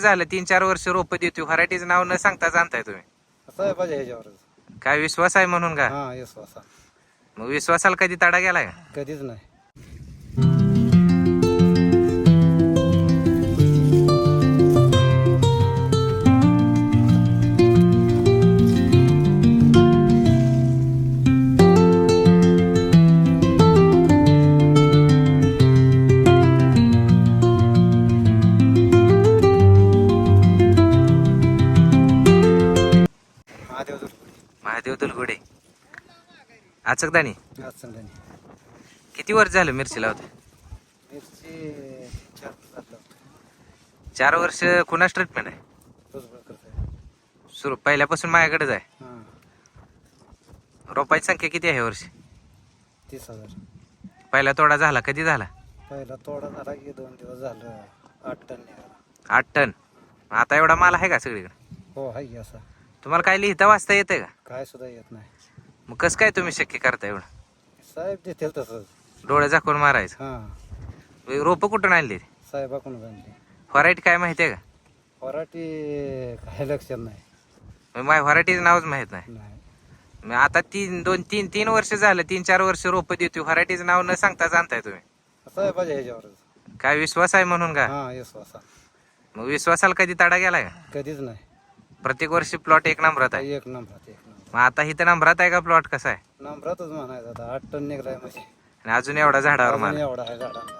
झालं तीन चार वर्ष रोप देतो व्हरायटीचं नाव न सांगता जाणताय तुम्ही. साहेबाच्या ह्याच्यावरच. काय विश्वास आहे म्हणून का? हा येस वासा मग विश्वासाला कधी तडा गेलाय? कधीच नाही. महादेव दुलगुडे आचकदानी संघाने किती वर्ष झालं मिरची लावते? मिरची चार वर्ष कुणाच ट्रीटमेंट आहे सुरू पहिल्यापासून माझ्याकडेच आहे. रोपाची संख्या किती आहे वर्षी? तीस हजार. पहिला तोडा झाला कधी झाला? पहिला तोडा झाला की दोन दिवस झालं आठ टन आठ टन. आता एवढा माल आहे का सगळीकडे? हो आहे असा. तुम्हाला काय लिहिता वाचता येते का? काय सुद्धा येत नाही. मग कसं काय तुम्ही शक्य करता एवढं? साहेब देतील तसंच. डोळे झाकून मारायचं. हां. रोपं कुठून आणली? साहेबाकडून आणली. व्हरायटी काय माहिती आहे का? वराठी काय लक्षात नाही. मग माझ्या व्हरायटीचं नावच माहीत नाही. नाही. मग आता तीन दोन तीन तीन वर्ष झालं तीन चार वर्ष रोपं देतो व्हरायटीचं नाव न सांगता जाणताय तुम्ही. साहेबाच्या ह्याच्यावरच. काय विश्वास आहे म्हणून का? हां येस वासा मग विश्वासाला कधी तडा गेलाय का? कधीच नाही. प्रत्येक वर्षी प्लॉट एक नंबरात आहे. एक नंबरात एक नंबर मग आता इथं नंबरात आहे का प्लॉट कसा आहे? नंबरातच म्हणायचं आता. आठ टन निघलाय म्हणजे आणि अजून एवढा झाडावर माल. एवढा आहे झाडांना